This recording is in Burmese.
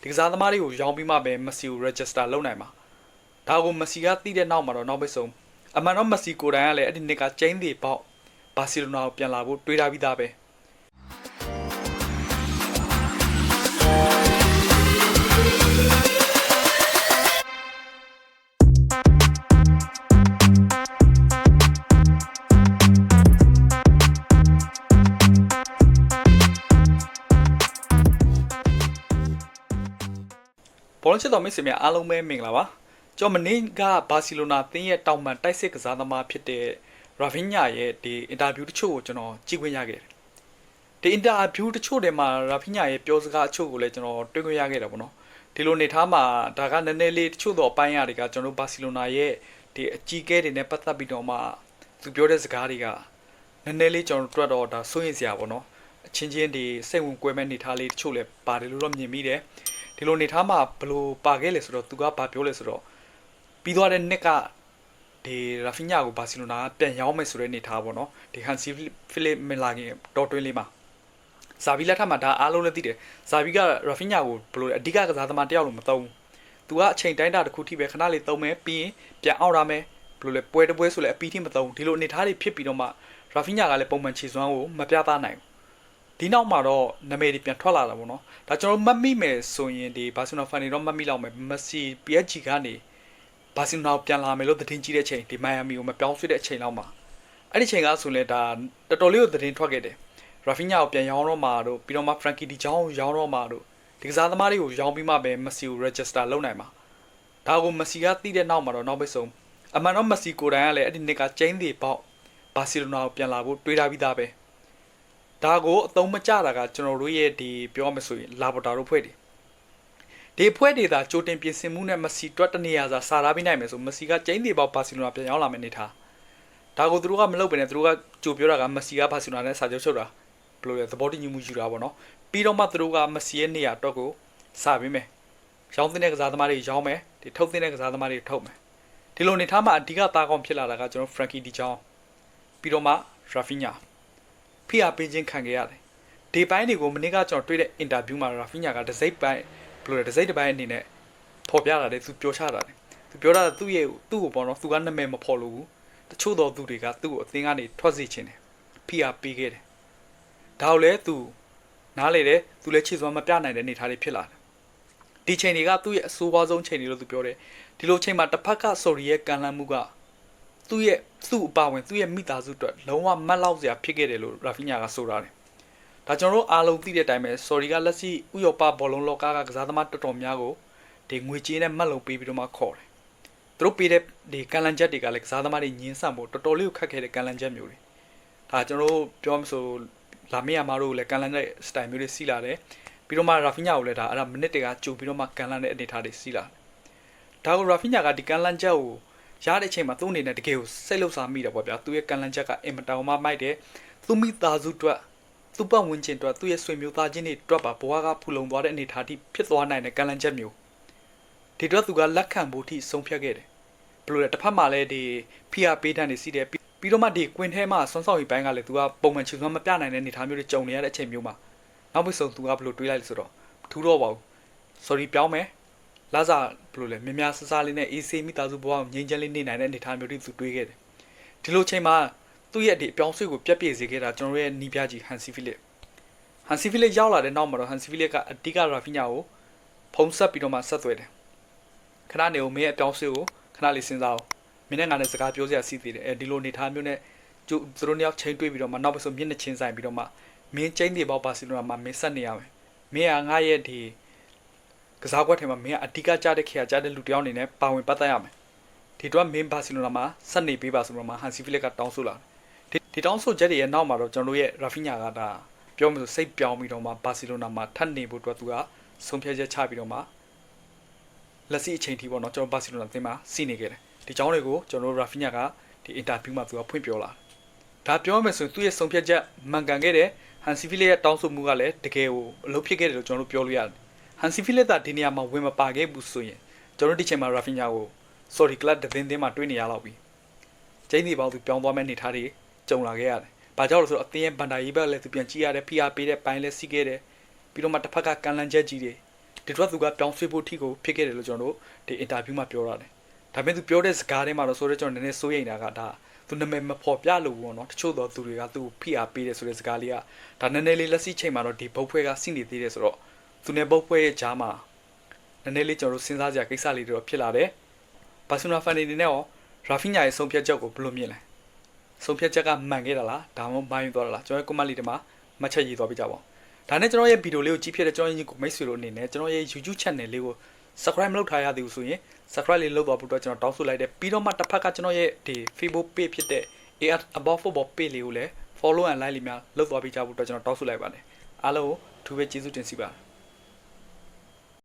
ဒီကစားသမားတွေကိုရောင်းပြီးမှပဲမက်ဆီကို register လုပ်နိုင်မှာဒါကိုမက်ဆီကသိတဲ့နောက်မှာတော့နောက်ပိတ်ဆုံးအမှန်တော့မက်ဆီကိုယ်တိုင်ကလည်းအဲ့ဒီနှစ်ကကျင်းသေးပေါက်ဘာစီလိုနာကိုပြန်လာဖို့တွေးထားပြီးသားပဲ ဘောလုံးချစ်တော်မိတ်ဆွေများအားလုံးပဲမင်္ဂလာပါကျွန်တော်မနေ့ကဘာစီလိုနာသင်းရဲ့တောင်ပန်တိုက်စစ်ကစားသမားဖြစ်တဲ့ရာဗင်းညာရဲ့ဒီအင်တာဗျူးတချို့ကိုကျွန်တော်ကြည့်ခွင့်ရခဲ့တယ်ဒီအင်တာဗျူးတချို့တွေမှာရာဗင်းညာရဲ့ပြောစကားအချို့ကိုလည်းကျွန်တော်တွေ့ခွင့်ရခဲ့တယ်ပေါ့နော်ဒီလိုနေထားမှာဒါကနည်းနည်းလေးတချို့တော့အပိုင်းအရာတွေကကျွန်တော်ဘာစီလိုနာရဲ့ဒီအကြီးကဲတွေနဲ့ပတ်သက်ပြီးတော့မှသူပြောတဲ့စကားတွေကနည်းနည်းလေးကျွန်တော်တို့တော့ဒါစိုးရင်စရာပေါ့နော်အချင်းချင်းဒီစိတ်ဝင်ကွဲမဲ့နေထားလေးတချို့လည်းပါတယ်လို့တော့မြင်မိတယ် ဒီလိုနေထားမှာဘလို့ပါခဲ့လဲဆိုတော့သူကဘာပြောလဲဆိုတော့ပြီးသွားတဲ့နှစ်ကဒီရာဖီညာကိုဘာစီလိုနာကပြန်ရောင်းမယ်ဆိုတဲ့နေထားပေါ့နော်ဒီဟန်စီဖိလစ်မလာခင်တော်တွင်းလေးမှာဇာဗီလက်ထက်မှာဒါအားလုံးလည်းသိတယ်ဇာဗီကရာဖီညာကိုဘလို့အဓိကကစားသမားတယောက်လို့မသုံးဘူးသူကအချိန်တိုင်းတာတစ်ခုထိပဲခဏလေးသုံးမယ်ပြီးရင်ပြန်အောင်ရမယ်ဘလို့လဲပွဲတပွဲဆိုလဲအပီးထိမသုံးဘူးဒီလိုအနေထားတွေဖြစ်ပြီးတော့မှရာဖီညာကလည်းပုံမှန်ခြေစွမ်းကိုမပြသနိုင်ဘူး ဒီနောက်မှာတော့နာမည်တွေပြန်ထွက်လာတာပေါ့နော်ဒါကျွန်တော်မှတ်မိမယ်ဆိုရင်ဒီဘာစီနိုဖန်နေတော့မှတ်မိလောက်မယ်မက်ဆီ PSG ကနေဘာစီနိုပြန်လာမယ်လို့သတင်းကြီးတဲ့အချိန်ဒီမိုင်ယာမီကိုမပြောင်းရွှေ့တဲ့အချိန်လောက်မှာအဲ့ဒီချိန်ကဆိုရင်ဒါတော်တော်လေးကိုသတင်းထွက်ခဲ့တယ်ရာဖီညာကိုပြန်ရောင်းတော့မှာတို့ပြီးတော့မှဖရန်ကီဒီချောင်းကိုရောင်းတော့မှာတို့ဒီကစားသမားတွေကိုရောင်းပြီးမှပဲမက်ဆီကို register လုပ်နိုင်မှာဒါကိုမက်ဆီကသိတဲ့နောက်မှာတော့နောက်ပိတ်ဆုံးအမှန်တော့မက်ဆီကိုယ်တိုင်ကလည်းအဲ့ဒီနှစ်ကကျင်းသေးပေါက်ဘာစီလိုနာကိုပြန်လာဖို့တွေးထားပြီးသားပဲ ဒါကိုအသုံးမကျတာကကျွန်တော်တို့ရဲ့ဒီပြောရမယ်ဆိုရင်လာဘော်တာတို့ဖွဲ့တယ်ဒီဖွဲ့တွေသာကြိုတင်ပြင်ဆင်မှုနဲ့မစီတွက်တနေရစာစာထားပြီးနိုင်မယ်ဆိုမစီကကျင်းသေးပေါက်ဘာစီလိုနာပြန်ရောက်လာမယ်နေထားဒါကိုသူတို့ကမလုပ်ဘဲနဲ့သူတို့ကကြိုပြောတာကမစီကဘာစီလိုနာနဲ့စာချုပ်ချုပ်တာဘယ်လိုလဲသဘောတည်မှုယူတာပေါ့နော်ပြီးတော့မှသူတို့ကမစီရဲ့နေရာတော့ကိုစပေးမယ်ရောင်းတဲ့ကစားသမားတွေရောင်းမယ်ဒီထုတ်တဲ့ကစားသမားတွေထုတ်မယ်ဒီလိုနေထားမှအဓိကသားကောင်းဖြစ်လာတာကကျွန်တော်ဖရန်ကီဒီချောင်းပြီးတော့မှရာ ဖီညာဖိအားပေးခြင်းခံခဲ့ရတယ်။ဒီပိုင်းတွေကိုမနေ့ကကျွန်တော်တွေ့တဲ့အင်တာဗျူးမှာရာဖီညာကဒစိမ့်ပိုင်းဘယ်လိုလဲဒစိမ့်တစ်ပိုင်းအနေနဲ့ဖော်ပြတာလေသူပြောချတာလေသူပြောတာသူ့ရဲ့သူ့ကိုပေါ့နော်သူကနာမည်မဖော်လို့ဘူးတချို့တော်သူတွေကသူ့ကိုအသင်းကနေထွက်စေချင်တယ်ဖိအားပေးခဲ့တယ်ဒါကိုလည်းသူနားလေတယ်သူလည်းခြေစွမ်းမပြနိုင်တဲ့အနေအထားတွေဖြစ်လာတယ်ဒီချိန်တွေကသူ့ရဲ့အဆိုးပါဆုံးချိန်တွေလို့သူပြောတယ်ဒီလိုချိန်မှာတစ်ဖက်ကဆော်ရီရဲ့ကန်လန်းမှုက သူ့ရဲ့သူ့အပါဝင်သူ့ရဲ့မိသားစုအတွက်လုံးဝမတ်လောက်စရာဖြစ်ခဲ့တယ်လို့ရာဖီညာကဆိုတာတယ်။ဒါကျွန်တော်တို့အားလုံးသိတဲ့အတိုင်းပဲ sorry ကလက်ရှိဥရောပဘောလုံးလောကကကစားသမားတော်တော်များကိုဒီငွေကြေးနဲ့မတ်လုံပေးပြီးတော့မှခေါ်တယ်။သူတို့ပေးတဲ့ဒီကန်လန်ချက်တွေကလည်းကစားသမားတွေညင်းဆန့်ဖို့တော်တော်လေးကိုခက်ခဲတဲ့ကန်လန်ချက်မျိုးတွေ။ဒါကျွန်တော်တို့ပြောမှဆိုလာမေးရမှာတို့လည်းကန်လန်တဲ့ style မျိုးတွေစီးလာတယ်။ပြီးတော့မှရာဖီညာကိုလည်းဒါအဲ့ဒါမိနစ်တွေကကြိုပြီးတော့မှကန်လန်တဲ့အနေအထားတွေစီးလာတယ်။ဒါကိုရာဖီညာကဒီကန်လန်ချက်ကို ရတဲ့အချိန်မှာသူ့အနေနဲ့တကယ်ကိုစိတ်လှုပ်ရှားမိတယ်ပေါ့ဗျာသူရဲ့ကန်လန်ချက်ကအင်မတန်မှမိုက်တယ်သူမိသားစုအတွက်သူ့ပတ်ဝန်းကျင်အတွက်သူ့ရဲ့ဆွေမျိုးသားချင်းတွေအတွက်ပါဘဝကဖူလုံသွားတဲ့အနေအထားထိဖြစ်သွားနိုင်တဲ့ကန်လန်ချက်မျိုးဒီအတွက်သူကလက်ခံဖို့ထိဆုံးဖြတ်ခဲ့တယ်ဘယ်လိုလဲတစ်ဖက်မှာလည်းဒီဖိအားပေးတန်းနေစီးတယ်ပြီးတော့မှဒီကွင်ထဲမှာဆွမ်းဆောင်ရီပိုင်းကလည်းသူကပုံမှန်ချီစွမ်းမပြနိုင်တဲ့အနေအထားမျိုးတွေကြုံနေရတဲ့အချိန်မျိုးမှာနောက်ပြီးဆုံးသူကဘယ်လိုတွေးလိုက်လဲဆိုတော့ထူတော့ပါဘူး sorry ပြောင်းမယ် လာစားဘယ်လိုလဲမြများဆဆလေးနဲ့အေးဆေးမိသားစုဘဝကိုငြိမ်းချမ်းလေးနေနိုင်တဲ့အနေအထားမျိုးတွေသူတွေးခဲ့တယ်ဒီလိုချိန်မှာသူ့ရဲ့ဒီအပြောင်းဆွေးကိုပြက်ပြည့်စေခဲ့တာကျွန်တော်ရဲ့နီးပြကြီးဟန်စီဖီလစ်ဟန်စီဖီလစ်ရောက်လာတဲ့နောက်မှာတော့ဟန်စီဖီလစ်ကအဓိကရာဖီညာကိုဖုံးဆက်ပြီးတော့မှဆက်သွယ်တယ်ခဏနေဦးမင်းရဲ့အပြောင်းဆွေးကိုခဏလေးစဉ်းစားအောင်မင်းနဲ့ငါနဲ့စကားပြောစရာရှိသေးတယ်အဲဒီလိုနေထားမျိုးနဲ့ကျသူတို့နှစ်ယောက်ချိန်တွေးပြီးတော့မှနောက်ပတ်ဆုံးမျက်နှာချင်းဆိုင်ပြီးတော့မှမင်းကျင်းတွေပေါ့ပါစီလိုနာမှာမင်းဆက်နေရမယ်မင်းကငါရဲ့ဒီ ကစားကွက်ထဲမှာမင်းကအဓိကကြတဲ့ခေတ်ကြတဲ့လူတစ်ယောက်အနေနဲ့ပါဝင်ပတ်သက်ရမယ်ဒီတော့မင်းဘာစီလိုနာမှာဆက်နေပေးပါဆိုတော့မှဟန်စီဖီလစ်ကတောင်းဆိုလာတယ်ဒီဒီတောင်းဆိုချက်တွေရဲ့နောက်မှာတော့ကျွန်တော်တို့ရဲ့ရာဖီညာကဒါပြောမလို့စိတ်ပြောင်းပြီးတော့မှဘာစီလိုနာမှာထပ်နေဖို့အတွက်သူကဆုံးဖြတ်ချက်ချပြီးတော့မှလက်ရှိအချိန်ထိပေါ့နော်ကျွန်တော်ဘာစီလိုနာအသင်းမှာစီနေခဲ့တယ်ဒီကြောင်းတွေကိုကျွန်တော်တို့ရာဖီညာကဒီအင်တာဗျူးမှာသူကဖွင့်ပြောလာဒါပြောမယ်ဆိုရင်သူ့ရဲ့ဆုံးဖြတ်ချက်မှန်ကန်ခဲ့တယ်ဟန်စီဖီလစ်ရဲ့တောင်းဆိုမှုကလည်းတကယ်ကိုအလုပ်ဖြစ်ခဲ့တယ်လို့ကျွန်တော်တို့ပြောလို့ရတယ် ဟန်စီဖီလက်တာဒီနေရာမှာဝင်မပါခဲ့ဘူးဆိုရင်ကျွန်တော်ဒီချိန်မှာရာဖီညာကို sorry club တသင်းသင်းမှာတွေ့နေရတော့ပြီကျင်းဒီပေါင်းသူပြောင်းသွားမဲ့နေထားတွေကြုံလာခဲ့ရတယ်။ဘာကြောင့်လဲဆိုတော့အသင်းရဲ့ဘန်ဒါကြီးဘက်လည်းသူပြန်ကြည့်ရတယ်ဖိအားပေးတဲ့ပိုင်းလည်းစီးခဲ့တယ်ပြီးတော့မှတစ်ဖက်ကကန်လန်ချက်ကြီးတွေဒီဒီတော့သူကပြောင်းဆွေးဖို့အထိကိုဖြစ်ခဲ့တယ်လို့ကျွန်တော်တို့ဒီအင်တာဗျူးမှာပြောရတယ်ဒါပေမဲ့သူပြောတဲ့စကားထဲမှာတော့ဆိုတော့ကျွန်တော်နည်းနည်းစိုးရိမ်တာကဒါသူနာမည်မဖော်ပြလို့ပေါ့နော်တချို့တော့သူတွေကသူ့ဖိအားပေးတယ်ဆိုတဲ့စကားလေးကဒါနည်းနည်းလေးလက်ရှိချိန်မှာတော့ဒီဘုတ်ဖွဲကစိနေသေးတယ်ဆိုတော့ သူနဲ့ဘုတ်ဖွဲရဲ့ဂျားမှာနည်းနည်းလေးကျွန်တော်တို့စဉ်းစားကြကိစ္စလေးတွေတော့ဖြစ်လာတယ်ဘာဆူနာဖန်နေနေနဲ့ရောရာဖီညာရဲ့ဆုံးဖြတ်ချက်ကိုဘယ်လိုမြင်လဲဆုံးဖြတ်ချက်ကမှန်ခဲ့တာလားဒါမှမဟုတ်မိုင်းသွားတာလားကျွန်တော်ရဲ့ comment လေးတွေမှာမှတ်ချက်ရေးသွားပြကြပါဦးဒါနဲ့ကျွန်တော်ရဲ့ဗီဒီယိုလေးကိုကြည့်ဖြစ်တဲ့ကျွန်တော်ရဲ့ညီကိုမိတ်ဆွေတို့အနေနဲ့ကျွန်တော်ရဲ့ YouTube channel လေးကို subscribe မလုပ်ထားရသေးဘူးဆိုရင် subscribe လေးလုပ်သွားဖို့အတွက်ကျွန်တော်တောင်းဆိုလိုက်တယ်ပြီးတော့မှတစ်ဖက်ကကျွန်တော်ရဲ့ဒီ Facebook page ဖြစ်တဲ့ AR About Football page လေးကိုလည်း follow and like လေးများလုပ်သွားပေးကြဖို့အတွက်ကျွန်တော်တောင်းဆိုလိုက်ပါတယ်အားလုံးကိုအထူးပဲကျေးဇူးတင်စီပါတယ်